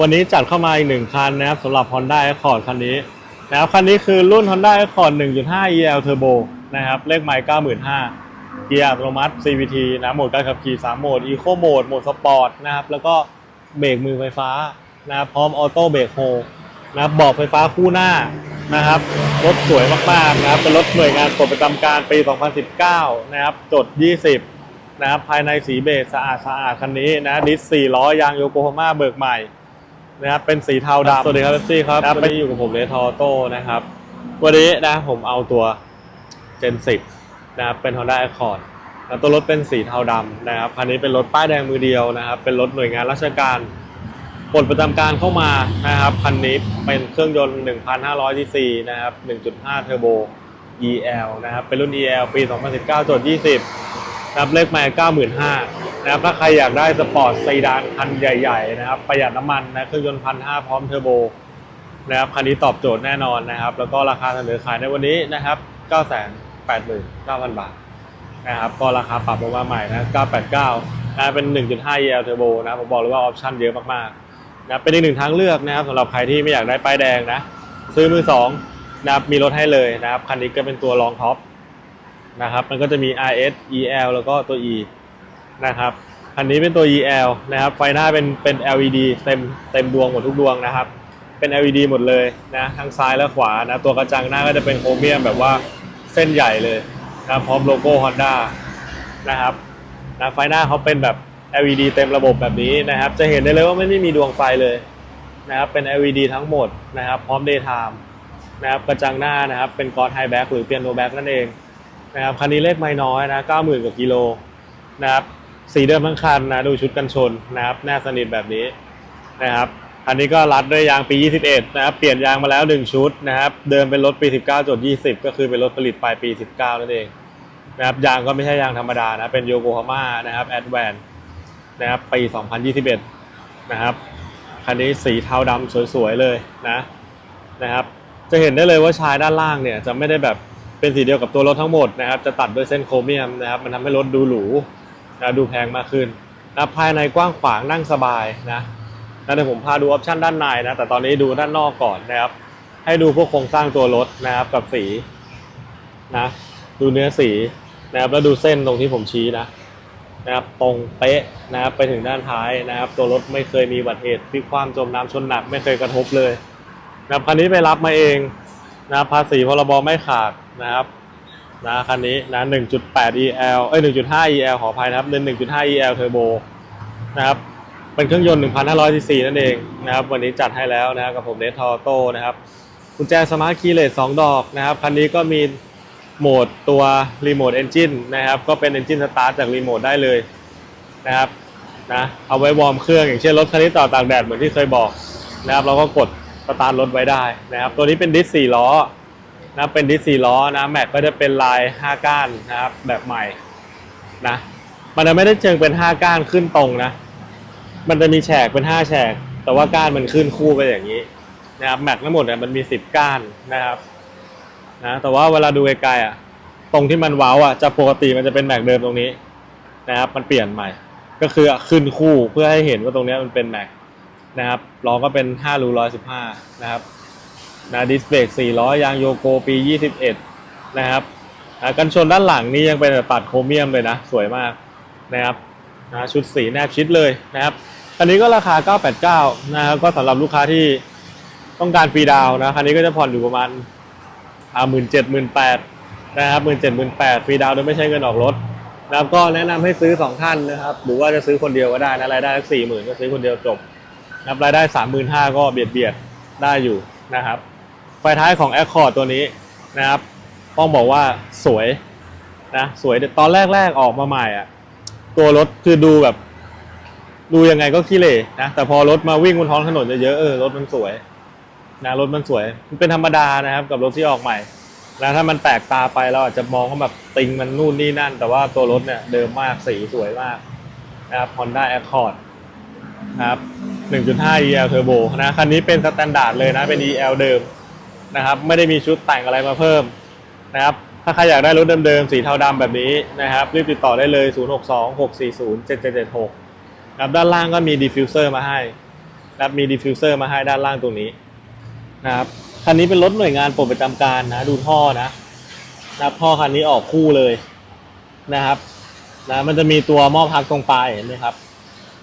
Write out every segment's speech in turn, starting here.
วันนี้จัดเข้ามาอีกหนึ่งคันนะครับสำหรับ Honda Accord คันนี้นะครับคันนี้คือรุ่น Honda Accord 1.5 EL Turbo นะครับเลขไมล์95,000เกียร์อัตโนมัติ CVT นะโหมดการขับขี่ 3 โหมด Eco Mode โหมดสปอร์ตนะครับแล้วก็เบรกมือไฟฟ้านะพร้อมออโต้เบรกโฮนะครับบาะไฟฟ้าคู่หน้านะครับรถสวยมากๆนะครับเป็นรถหน่วยงานปลดประจำการปี 2019 นะครับจด 20 นะครับภายในสีเบจสะอาดสะอาดคันนี้นะดิส4ล้อยางโยโกฮาม่าเบิกใหม่ นะครับเป็นสีเทาดำสวัสดีครับซี่ครับวันนี้อยู่กับผมเลทอโต้นะครับ วันนี้นะผมเอาตัว Gen 10นะครับเป็น Honda Accord แล้วตัวรถเป็นสีเทาดำนะครับคันนี้เป็นรถป้ายแดงมือเดียวนะครับ เป็นรถหน่วยงานราชการปลดประจำการเข้ามานะครับคันนี้เป็นเครื่องยนต์ 1,500 cc นะครับ 1.5 Turbo EL นะครับ เป็นรุ่น EL ปี 2019จด20นะครับเลขไมล์95,000 นะครับถ้าใครอยากได้สปอร์ตซีดานคันใหญ่ๆนะครับประหยัดน้ำมันนะเครื่องยนต์พันห้าพร้อมเทอร์โบนะครับคันนี้ตอบโจทย์แน่นอนนะครับ แล้วก็ราคาเสนอขายในวันนี้นะครับ 989,000 บาทนะครับก็ราคาปรับลงมาใหม่นะ 989นะเป็น 1.5 EL Turbo นะผมบอกเลยว่าออปชั่นเยอะมากๆนะเป็นอีกหนึ่งทางเลือกนะครับสำหรับใครที่ไม่อยากได้ป้ายแดงนะ ซื้อมือสองนะครับมีรถให้เลยนะครับคันนี้ก็เป็นตัวรองท็อปนะครับมันก็จะมี RS EL แล้วก็ตัว E นะครับคันนี้เป็นตัว EL นะครับ ไฟหน้าเป็นเป็น LED เต็มเต็มดวงหมดทุกดวงนะครับ เป็น LED หมดเลยนะทั้งซ้ายและขวานะตัวกระจังหน้าก็จะเป็นโครเมียมแบบว่าเส้นใหญ่เลยนะพร้อมโลโก้ Honda นะครับนะไฟหน้าเขาเป็นแบบ LED เต็มระบบแบบนี้นะครับ จะเห็นได้เลยว่าไม่ได้มีดวงไฟเลยนะครับเป็น LED ทั้งหมดนะครับ พร้อม daytime นะครับกระจังหน้านะครับเป็นกอ d ไฮแบ็กหรือเปียโนแบ็กนั่นเองนะครับคันนี้เลขไม่น้อยนะ90,000กว่ากิโลนะครับ สีเดิมทั้งคันนะดูชุดกันชนนะครับแน่สนิทแบบนี้นะครับคันนี้ก็รัดด้วยยางปี 21 นะครับ เปลี่ยนยางมาแล้ว 1 ชุดนะครับ เดิมเป็นรถปี 19จด20 ก็คือเป็นรถผลิตปลายปี 19 นั่นเองนะครับ ยางก็ไม่ใช่ยางธรรมดานะ เป็นโยโกฮาม่านะครับแอดแวนนะครับ ปี 2021 นะครับ คันนี้สีเทาดำสวยๆ เลยนะนะครับ จะเห็นได้เลยว่าชายด้านล่างเนี่ยจะไม่ได้แบบเป็นสีเดียวกับตัวรถทั้งหมดนะครับ จะตัดด้วยเส้นโครเมียมนะครับ มันทำให้รถดูหรู นะดูแพงมากขึ้นนะภายในกว้างขวางนั่งสบายนะนะเดี๋ยวผมพาดูออปชันด้านในนะ แต่ตอนนี้ดูด้านนอกก่อนนะครับ ให้ดูพวกโครงสร้างตัวรถนะครับกับสีนะดูเนื้อสีนะครับแล้วดูเส้นตรงที่ผมชี้นะนะครับตรงเป๊ะนะครับไปถึงด้านท้ายนะครับ ตัวรถไม่เคยมีอุบัติเหตุพลิกคว่ำจมน้ำชนหนักไม่เคยกระทบเลยนะครับคันนี้ไปรับมาเองนะภาษีพรบไม่ขาดนะครับ นะคันนี้นะ 1.8 EL เอ้ย 1.5 EL ขออภัยนะครับ เป็น 1.5 EL Turbo นะครับ เป็นเครื่องยนต์ 1,500 cc นั่นเองนะครับ วันนี้จัดให้แล้วนะครับกับผมเนททอโต้นะครับกุญแจสมาร์ทคีย์เลส2ดอกนะครับ คันนี้ก็มีโหมดตัวรีโมทเอนจินนะครับ ก็เป็นเอนจินสตาร์ทจากรีโมทได้เลยนะครับนะ เอาไว้วอร์มเครื่องอย่างเช่นรถคันนี้ต่อตากแดดเหมือนที่เคยบอกนะครับ เราก็กดสตาร์ทรถไว้ได้นะครับ ตัวนี้เป็นดิสสี่ล้อ นะเป็นดิสสี่ล้อนะแม็กก็จะเป็นลาย 5 ก้านนะครับแบบใหม่นะมันจะไม่ได้เชิงเป็น 5 ก้านขึ้นตรงนะ มันจะมีแฉกเป็น 5 แฉก แต่ว่าก้านมันขึ้นคู่ไปอย่างนี้นะครับแม็กทั้งหมดเนี่ยมันมี 10 ก้านนะครับนะแต่ว่าเวลาดูไกลๆอะตรงที่มันว้าวอะจะปกติมันจะเป็นแม็กเดิมตรงนี้นะครับมันเปลี่ยนใหม่ ก็คือขึ้นคู่เพื่อให้เห็นว่าตรงนี้มันเป็นแม็กนะครับล้อก็เป็น5รู115นะครับ นะดิสเบรก4ล้อยางโยโกปี 21 นะครับนะกันชนด้านหลังนี่ยังเป็นแบบตัดโครเมียมเลยนะ สวยมากนะครับนะชุดสีแนบชิดเลยนะครับคันนี้ก็ราคา 989 นะครับก็สำหรับลูกค้าที่ต้องการฟรีดาวนะคันนี้ก็จะผ่อนอยู่ประมาณอ่าหมื่นเจ็ดหมื่นแปดนะครับหมื่นเจ็ดหมื่นแปดฟรีดาวโดยไม่ใช้เงินออกรถนะครับก็แนะนำให้ซื้อสองท่านนะครับหรือว่าจะซื้อคนเดียวก็ได้นะรายได้สักสี่หมื่นก็ซื้อคนเดียวจบนะครับรายได้สามหมื่นห้าก็เบียดเบียดได้อยู่นะครับ ไฟท้ายของ Accord ตัวนี้นะครับ ต้องบอกว่าสวยนะสวยตอนแรกๆออกมาใหม่อะตัวรถคือดูแบบ ดูยังไงก็ขี้เหร่นะแต่พอรถมาวิ่งบนท้องถนนเยอะๆเออรถมันสวยนะรถมันสวยมันเป็นธรรมดานะครับกับรถที่ออกใหม่ แล้วถ้ามันแปลกตาไปเราอาจจะมองว่าแบบติงมันนู่นนี่นั่น แต่ว่าตัวรถเนี่ยเดิมมากสีสวยมากนะครับ Honda Accord นะครับ 1.5 EL Turbo นะคันนี้เป็นสแตนดาร์ดเลยนะเป็น EL เดิม นะครับ ไม่ได้มีชุดแต่งอะไรมาเพิ่มนะครับ ถ้าใครอยากได้รถเดิมๆสีเทาดำแบบนี้นะครับ รีบติดต่อได้เลย 062 640 7776นะครับด้านล่างก็มีดิฟฟิวเซอร์มาให้นะครับมีดิฟฟิวเซอร์มาให้ด้านล่างตรงนี้นะครับคันนี้เป็นรถหน่วยงานปลดประจำการนะดูท่อนะนะท่อคันนี้ออกคู่เลยนะครับนะมันจะมีตัวหม้อพักตรงปลายเห็นไหมครับ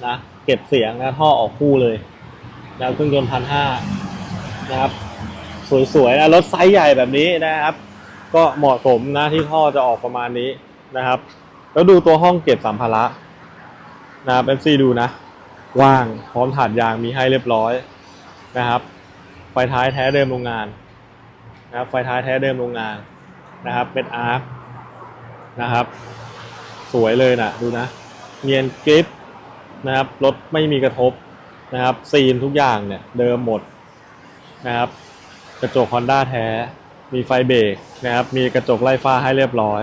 นะเก็บเสียงนะท่อออกคู่เลยนะเครื่องยนต์พันห้านะครับ สวยๆนะรถไซส์ใหญ่แบบนี้นะครับ ก็เหมาะสมนะที่ท่อจะออกประมาณนี้นะครับ แล้วดูตัวห้องเก็บสัมภาระนะครับ FC ดูนะ ว่างพร้อมถาดยางมีให้เรียบร้อยนะครับไฟท้ายแท้เดิมโรงงานนะครับไฟท้ายแท้เดิมโรงงานนะครับ เป็นอาร์คนะครับ สวยเลยนะดูนะ เนียนกริปนะครับรถไม่มีกระทบนะครับ ซีนทุกอย่างเนี่ยเดิมหมดนะครับ กระจก Honda แท้ มีไฟเบรกนะครับ มีกระจกไล่ฟ้าให้เรียบร้อย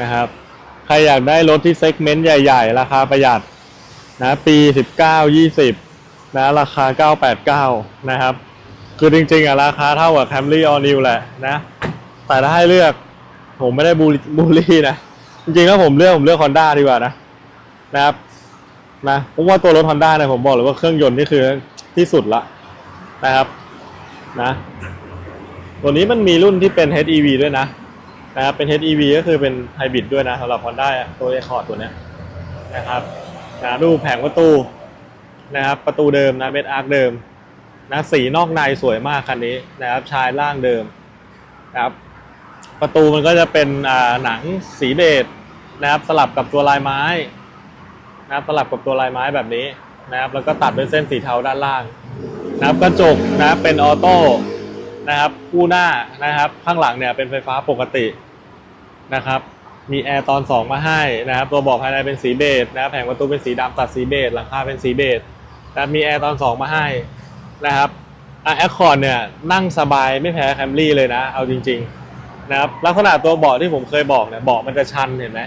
นะครับ ใครอยากได้รถที่เซกเมนต์ใหญ่ ๆ ราคาประหยัดนะปี 19 20 นะราคา 989 นะครับ คือจริงๆอะราคาเท่ากับ Camry All New แหละนะ แต่ถ้าให้เลือกผมไม่ได้บูลลี่นะ จริงๆแล้วผมเลือกผมเลือก Honda ดีกว่านะนะครับนะเพราะว่าตัวรถ Honda เนี่ยผมบอกเลยว่าเครื่องยนต์นี่คือที่สุดละนะครับ นะ ตัวนี้มันมีรุ่นที่เป็น HEV ด้วยนะนะครับเป็น HEV ก็คือเป็นไฮบริดด้วยนะสำหรับ Honda ตัว Accord ตัวเนี้ยนะครับนะดูแผงประตูนะครับ ประตูเดิมนะเม็ดอาร์คเดิมนะสีนอกในสวยมากคันนี้นะครับชายล่างเดิมนะครับประตูมันก็จะเป็นอ่าหนังสีเบจนะครับสลับกับตัวลายไม้นะครับสลับกับตัวลายไม้แบบนี้นะครับแล้วก็ตัดเป็นเส้นสีเทาด้านล่าง นะครับกระจกนะเป็นออโต้นะครับคู่หน้านะครับ ข้างหลังเนี่ยเป็นไฟฟ้าปกตินะครับ มีแอร์ตอน 2 มาให้นะครับ ตัวเบอกภายในเป็นสีเบจนะครับแผงประตูเป็นสีดำตัดสีเบจหลังคาเป็นสีเบจนะมีแอร์ตอน 2 มาให้นะครับแอคคอร์ดเนี่ยนั่งสบายไม่แพ้แคมรี่เลยนะ เอาจริงๆนะครับลักษณะตัวเบาะที่ผมเคยบอกเนี่ยเบาะมันจะชันเห็นไหม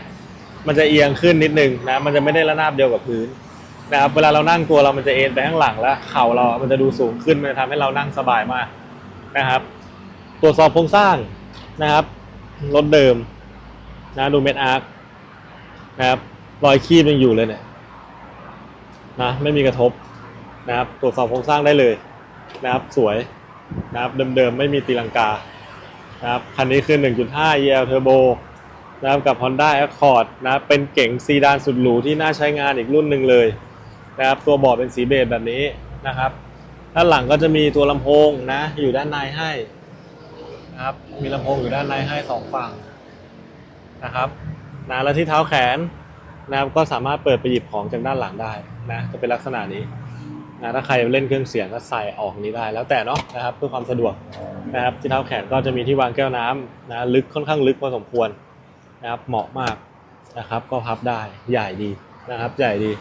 มันจะเอียงขึ้นนิดนึงนะมันจะไม่ได้ระนาบเดียวกับพื้น นะครับเวลาเรานั่งตัวเรามันจะเอ็นไปข้างหลังแล้วเข่าเรา มันจะดูสูงขึ้นมันจะทำให้เรานั่งสบายมากนะครับ ตรวจสอบโครงสร้างนะครับรถเดิมนะดูเม็ดอาร์คนะครับรอยคีบยังอยู่เลยเนี่ยนะไม่มีกระทบนะครับตรวจสอบโครงสร้างได้เลยนะครับสวยนะครับเดิมๆไม่มีตีลังกานะครับคันนี้คือ 1.5 EL Turbo นะครับกับ Honda Accord นะเป็นเก๋งซีดานสุดหรูที่น่าใช้งานอีกรุ่นหนึ่งเลย นะครับตัวเบาะเป็นสีเบจแบบนี้นะครับด้านหลังก็จะมีตัวลำโพงนะ อยู่ด้านในให้นะครับมีลำโพงอยู่ด้านในให้สองฝั่งนะครับนะแล้วที่เท้าแขนนะครับก็สามารถเปิดไปหยิบของจากด้านหลังได้นะจะเป็นลักษณะนี้นะถ้าใครเล่นเครื่องเสียงก็ใส่ออกนี้ได้ แล้วแต่เนาะนะครับเพื่อความสะดวกนะครับที่เท้าแขนก็จะมีที่วางแก้วน้ำนะลึกค่อนข้างลึกพอสมควรนะครับเหมาะมากนะครับ ก็พับได้ใหญ่ดีนะครับ ใหญ่ดี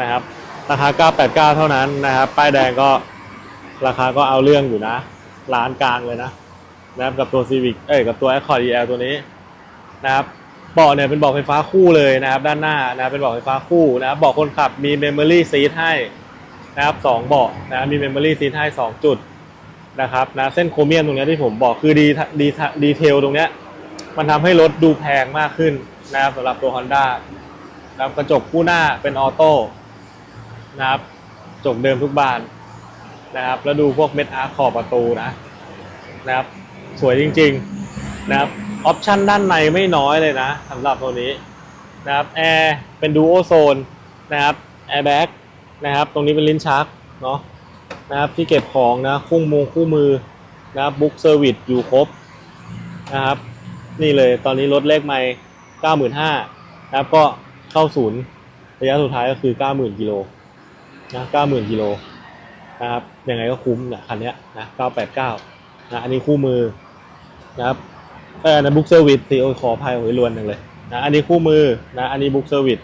นะครับ ราคา 989 เท่านั้นนะครับ ป้ายแดงก็ราคาก็เอาเรื่องอยู่นะร้านกลางเลยนะนะครับกับตัว Civic เอ้ยกับตัว Accord EL ตัวนี้นะครับเบาะเนี่ยเป็นเบาะไฟฟ้าคู่เลยนะครับ ด้านหน้านะครับเป็นเบาะไฟฟ้าคู่นะครับเบาะคนขับมี Memory Seat ให้นะครับสองเบาะนะมี Memory Seat ให้ 2 จุดนะครับนะเส้นโครเมียมตรงนี้ที่ผมบอกคือดีดีดีเทลตรงเนี้ยมันทำให้รถดูแพงมากขึ้นนะครับสำหรับตัว Honda นะครับกระจกคู่หน้าเป็นออโต้ นะครับจกเดิมทุกบานนะครับ แล้วดูพวกเม็ดอาร์ขอบประตูนะนะครับ สวยจริงๆนะครับออปชันด้านในไม่น้อยเลยนะสำหรับตัวนี้นะครับแอร์เป็นดูโอโซนนะครับแอร์แบ็กนะครับตรงนี้เป็นลิ้นชักเนาะนะครับที่เก็บของนะคู่มือคู่มือนะครับบุ๊กเซอร์วิสอยู่ครบนะครับนี่เลยตอนนี้รถเลขไม่เก้าหมื่นห้านะครับก็เข้าศูนย์ระยะสุดท้ายก็คือเก้า หมื่นกิโลนะ90,000กิโลนะครับยังไงก็คุ้มนะคันนี้นะ989นะอันนี้คู่มือนะครับเออนะบุ๊กเซอร์วิสสิโอขออภัยโอ้ยรวนหนึ่งเลยนะอันนี้คู่มือนะอันนี้บุ๊กเซอร์วิส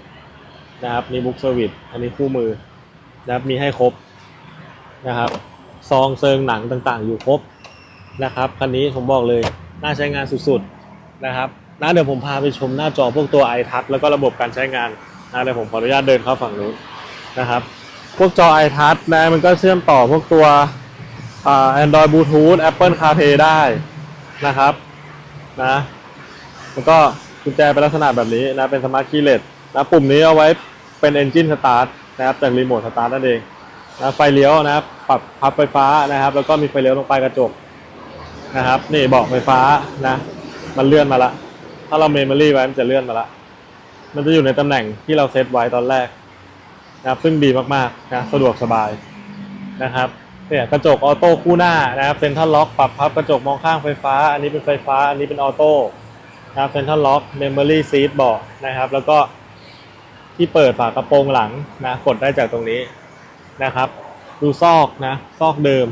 นะครับนี่บุ๊กเซอร์วิสอันนี้คู่มือนะครับมีให้ครบนะครับซองเซิงหนังต่างๆ อยู่ครบนะครับคันนี้ผมบอกเลยน่าใช้งานสุดๆนะครับนะเดี๋ยวผมพาไปชมหน้าจอพวกตัว i t o u c h แล้วก็ระบบการใช้งานนะเดี๋ยวผมขออนุญาตเดินเข้าฝั่งนู้นนะครับ พวกจอ iTouch นะมันก็เชื่อมต่อพวกตัวอ่า Android Bluetooth Apple CarPlay ได้นะครับนะแล้วก็กุญแจเป็นลักษณะแบบนี้นะเป็น Smart Keyless นะปุ่มนี้เอาไว้เป็น Engine Start นะครับจากรีโมทสตาร์ทนั่นเองนะไฟเลี้ยวนะครับปรับพับไฟฟ้านะครับ แล้วก็มีไฟเลี้ยวตรงปลายกระจกนะครับ นี่บอกไฟฟ้านะมันเลื่อนมาละ ถ้าเราเมมโมรี่ไว้มันจะเลื่อนมาละ มันจะอยู่ในตำแหน่งที่เราเซตไว้ตอนแรก นะครับซึ่งดีมากๆนะสะดวกสบายนะครับเนี่ยกระจกออโต้คู่หน้านะครับเซ็นทรัลล็อกปรับพับกระจกมองข้างไฟฟ้า อันนี้เป็นไฟฟ้า อันนี้เป็นออโต้นะครับเซ็นทรัลล็อกเมมโมรี่ซีทเบาะนะครับ แล้วก็ที่เปิดฝากระโปรงหลังนะกดได้จากตรงนี้นะครับ ดูซอกนะซอกเดิม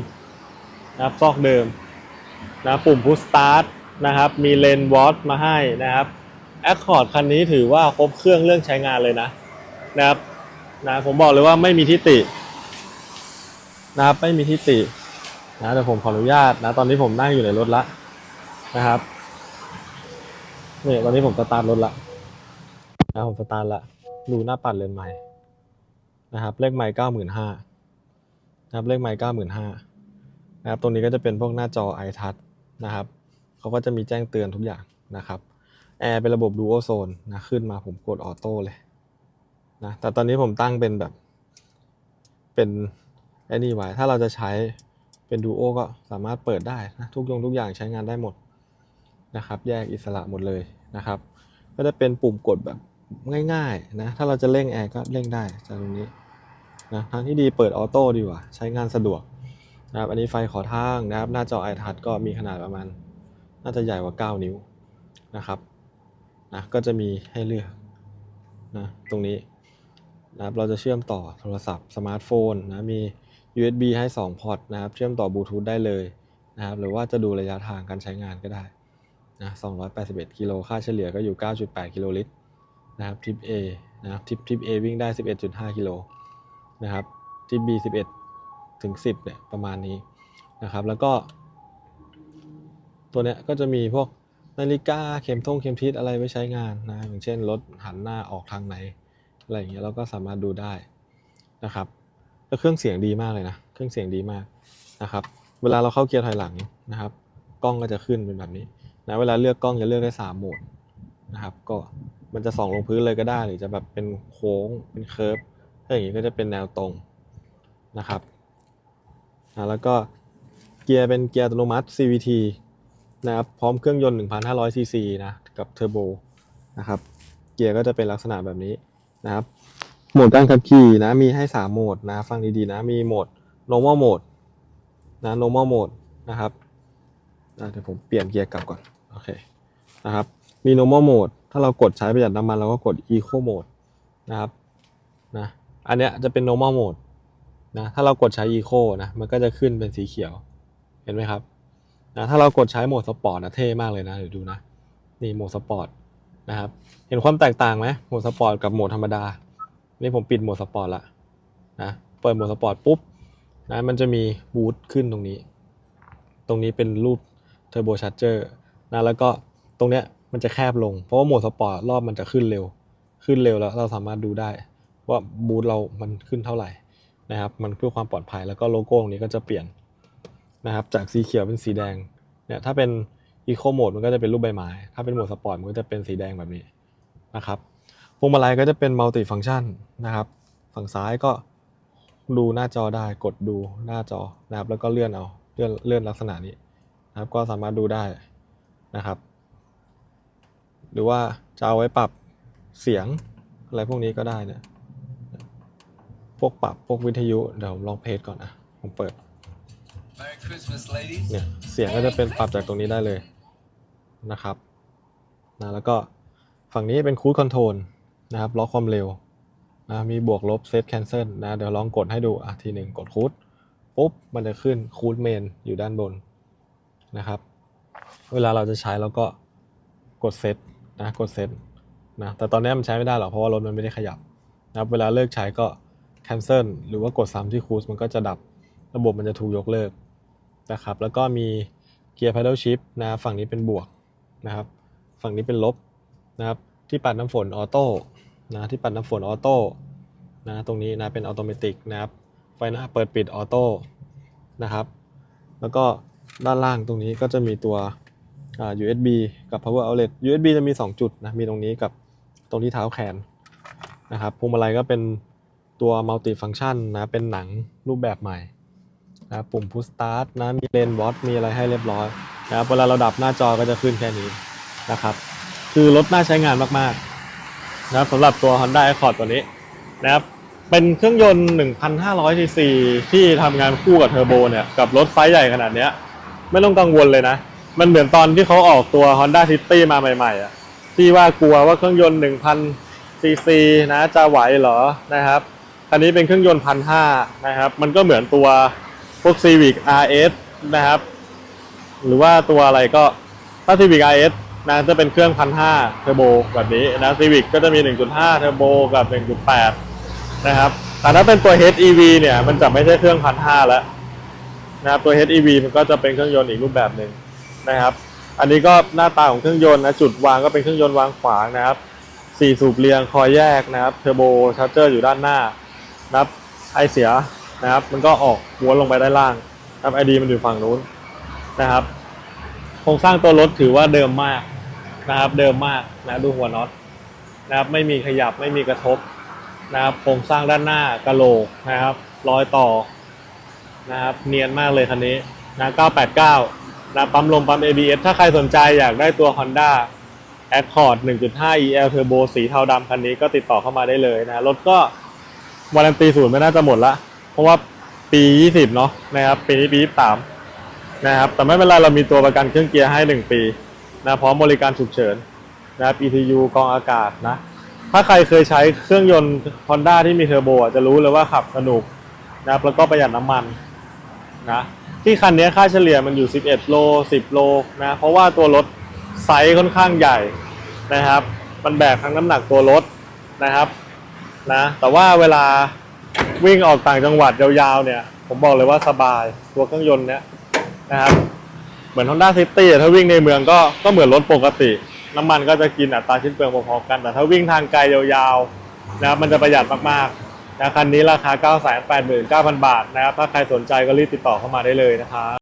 นะครับซอกเดิมนะปุ่มพุชสตาร์ทนะครับ มีเลนวอตมาให้นะครับแอคคอร์ดคันนี้ถือว่าครบเครื่องเรื่องใช้งานเลยนะนะครับ นะผมบอกเลยว่าไม่มีทิฏฐินะครับไม่มีที่ตินะแต่ผมขออนุญาตนะ ตอนนี้ผมนั่งอยู่ในรถละนะครับนี่ตอนนี้ผมสตาร์ทรถละนะผมสตาร์ทละดูหน้าปัดเลนใหม่นะครับ เลขใหม่เก้าหมื่นห้านะครับเลขใหม่เก้าหมื่นห้านะครับตรงนี้ก็จะเป็นพวกหน้าจอ iTouch นะครับเขาก็จะมีแจ้งเตือนทุกอย่างนะครับแอร์เป็นระบบ Dual Zone นะขึ้นมาผมกดออโต้เลย นะแต่ตอนนี้ผมตั้งเป็นแบบ เป็นไอ้นี่ไว้ ถ้าเราจะใช้เป็นดูโอก็สามารถเปิดได้นะทุกยงทุกอย่างใช้งานได้หมดนะครับ แยกอิสระหมดเลยนะครับ ก็จะเป็นปุ่มกดแบบง่ายๆนะถ้าเราจะเร่งแอร์ก็เร่งได้จากตรงนี้นะทางที่ดีเปิดออโต้ดีกว่า ใช้งานสะดวกนะครับอันนี้ไฟขอทางนะครับ หน้าจอ iTouch ก็มีขนาดประมาณ น่าจะใหญ่กว่า 9 นิ้วนะครับนะก็จะมีให้เลือกนะตรงนี้ นะครับเราจะเชื่อมต่อโทรศัพท์สมาร์ทโฟนนะมี USB ให้ 2 พอร์ตนะครับเชื่อมต่อบลูทูธได้เลยนะครับหรือว่าจะดูระยะทางการใช้งานก็ได้นะ281 กิโลค่าเฉลี่ยก็อยู่ 9.8 กิโลลิตรนะครับทิป A นะครับทิปทิป A วิ่งได้ 11.5 กิโลนะครับทิป B 11 ถึง 10เนี่ยประมาณนี้นะครับแล้วก็ ตัวเนี้ยก็จะมีพวกนาฬิกาเข็มทงเข็มทิศอะไรไว้ใช้งานนะอย่างเช่นรถหันหน้าออกทางไหน อะไรอย่างเงี้ยเราก็สามารถดูได้นะครับแล้วเครื่องเสียงดีมากเลยนะ เครื่องเสียงดีมากนะครับ เวลาเราเข้าเกียร์ถอยหลังนะครับ กล้องก็จะขึ้นเป็นแบบนี้นะเวลาเลือกกล้องจะเลือกได้3โหมดนะครับ ก็มันจะส่องลงพื้นเลยก็ได้ หรือจะแบบเป็นโค้งเป็นเคิร์ฟถ้าอย่างนี้ก็จะเป็นแนวตรงนะครับนะแล้วก็เกียร์เป็นเกียร์อัตโนมัติ CVT นะครับพร้อมเครื่องยนต์ 1,500ซีซีนะกับเทอร์โบนะครับเกียร์ก็จะเป็นลักษณะแบบนี้ นะครับ โหมดการขับขี่นะมีให้ 3 โหมดนะฟังดีๆนะมีโหมด normal mode นะ normal mode นะครับเดี๋ยวผมเปลี่ยนเกียร์กลับก่อนโอเคนะครับมี normal mode ถ้าเรากดใช้ประหยัดน้ำมันเราก็กด eco mode นะครับนะอันเนี้ยจะเป็น normal mode นะถ้าเรากดใช้ eco นะมันก็จะขึ้นเป็นสีเขียวเห็นไหมครับนะถ้าเรากดใช้โหมดสปอร์ตนะเท่มากเลยนะเดี๋ยวดูนะนี่โหมดสปอร์ต นะครับ เห็นความแตกต่างไหมโหมดสปอร์ตกับโหมดธรรมดา นี่ผมปิดโหมดสปอร์ตละนะ เปิดโหมดสปอร์ตปุ๊บนะมันจะมีบูทขึ้นตรงนี้ ตรงนี้เป็นรูปเทอร์โบชาร์เจอร์นะ แล้วก็ตรงเนี้ยมันจะแคบลง เพราะว่าโหมดสปอร์ตรอบมันจะขึ้นเร็ว ขึ้นเร็วแล้วเราสามารถดูได้ ว่าบูทเรามันขึ้นเท่าไหร่นะครับ มันเพื่อความปลอดภัย แล้วก็โลโก้ตรงนี้ก็จะเปลี่ยนนะครับ จากสีเขียวเป็นสีแดง เนี่ย ถ้าเป็น อีโคโหมดมันก็จะเป็นรูปใบไม้ ถ้าเป็นโหมดสปอร์ตมันก็จะเป็นสีแดงแบบนี้นะครับพวงมาลัยก็จะเป็นมัลติฟัง c t ชันนะครับ ฝั่งซ้ายก็ดูหน้าจอได้กดดูหน้าจอนะครับ แล้วก็เลื่อนเอาเลื่อนเลื่อนลักษณะนี้นะครับ ก็สามารถดูได้นะครับ หรือว่าจะเอาไว้ปรับเสียงอะไรพวกนี้ก็ได้เนี่ยพวกปรับพวกวิทยุเดี๋ยวลองเพจก่อนนะผมเปิด เนี่ยเสียงก็จะเป็นปรับจากตรงนี้ได้เลยนะครับนะแล้วก็ฝั่งนี้เป็นคู e คอนโทรลนะครับล็อกความเร็วนะมีบวกลบเซตแคนเซิลนะเดี๋ยวลองกดให้ดูอะทีหนึ่งกดคูดปุ๊บมันจะขึ้นคูดเมนอยู่ด้านบนนะครับ เวลาเราจะใช้เราก็กดเซตนะกดเซตนะแต่ตอนนี้มันใช้ไม่ได้หรอกเพราะว่ารถมันไม่ได้ขยับนะครับเวลาเลิกใช้ก็แคนเซิลหรือว่ากดซ้ำที่คูสมันก็จะดับระบบมันจะถูกยกเลิก นะครับ แล้วก็มีเกียร์ paddle shift นะครับฝั่งนี้เป็นบวกนะครับ ฝั่งนี้เป็นลบนะครับ ที่ปัดน้ำฝนออโต้นะที่ปัดน้ำฝนออโต้นะตรงนี้นะเป็นอัตโนมัตินะครับ ไฟหน้าเปิดปิดออโต้นะครับ แล้วก็ด้านล่างตรงนี้ก็จะมีตัวอ่า USB กับ power outlet USB จะมี 2 จุดนะมีตรงนี้กับตรงที่เท้าแขนนะครับพวงมาลัยก็เป็นตัวมัลติฟัง c t ชันนะเป็นหนังรูปแบบใหม่ นะปุ่ม push start นะมีเลนวอตมีอะไรให้เรียบร้อยนะครับเวลาเราดับหน้าจอก็จะขึ้นแค่นี้นะครับ คือรถน่าใช้งานมากๆนะครับสำหรับตัว Honda Accord ตัวนี้นะครับเป็นเครื่องยนต์ 1,500 cc ที่ทำงานคู่กับเทอร์โบเนี่ย กับรถไฟใหญ่ขนาดเนี้ย ไม่ต้องกังวลเลยนะ มันเหมือนตอนที่เขาออกตัว Honda City มาใหม่ๆอะที่ว่ากลัวว่าเครื่องยนต์ 1,000 ซีซีนะจะไหวเหรอนะครับคันนี้เป็นเครื่องยนต์พันห้านะครับ มันก็เหมือนตัว พวก Civic RS นะครับ หรือว่าตัวอะไรก็ถ้า Civic RS นะจะเป็นเครื่องพันห้าเทอร์โบแบบนี้นะ Civic ก็จะมี 1.5 เทอร์โบกับ 1.8 นะครับ แต่ถ้าเป็นตัว HEV เนี่ย มันจะไม่ใช่เครื่องพันห้าแล้วนะครับตัว HEV มันก็จะเป็นเครื่องยนต์อีกรูปแบบหนึ่งนะครับ อันนี้ก็หน้าตาของเครื่องยนต์นะจุดวางก็เป็นเครื่องยนต์วางขวางนะครับสี่สูบเรียงคอยแยกนะครับเทอร์โบชาร์เจอร์อยู่ด้านหน้านะครับไอเสีย นะครับ มันก็ออกม้วนลงไปด้านล่างนะครับไอดีมันอยู่ฝั่งนู้นนะครับโครงสร้างตัวรถถือว่าเดิมมากนะครับ เดิมมากนะดูหัวน็อตนะครับ ไม่มีขยับไม่มีกระทบนะครับโครงสร้างด้านหน้ากะโหลกนะครับรอยต่อนะครับ เนียนมากเลยคันนี้นะ989นะปั๊มลมปั๊ม ABS ถ้าใครสนใจอยากได้ตัว Honda Accord 1.5 EL Turbo สีเทาดำคันนี้ก็ติดต่อเข้ามาได้เลยนะรถก็วารันตีศูนย์ไม่น่าจะหมดละ เพราะว่าปี 20 เนาะนะครับปีนี้ปี23นะครับแต่ไม่เป็นไรเรามีตัวประกันเครื่องเกียร์ให้ 1 ปีนะพร้อมบริการฉุกเฉินนะครับ ETU กองอากาศนะถ้าใครเคยใช้เครื่องยนต์ Honda ที่มีเทอร์โบจะรู้เลยว่าขับสนุกนะครับแล้วก็ประหยัดน้ำมันนะที่คันนี้ค่าเฉลี่ยมันอยู่ 11 โล 10 โลนะเพราะว่าตัวรถไซส์ค่อนข้างใหญ่นะครับ มันแบกทั้งน้ำหนักตัวรถนะครับนะแต่ว่าเวลา วิ่งออกต่างจังหวัดยาวๆเนี่ย ผมบอกเลยว่าสบายตัวเครื่องยนต์เนี่ยนะครับเหมือน Honda City ถ้าวิ่งในเมืองก็ก็เหมือนรถปกติ น้ำมันก็จะกินอัตราชิ้นเปลืองพอๆกัน แต่ถ้าวิ่งทางไกลยาวๆนะครับมันจะประหยัดมากๆนะคันนี้ราคา 989,000 บาทนะครับถ้าใครสนใจก็รีบติดต่อเข้ามาได้เลยนะครับ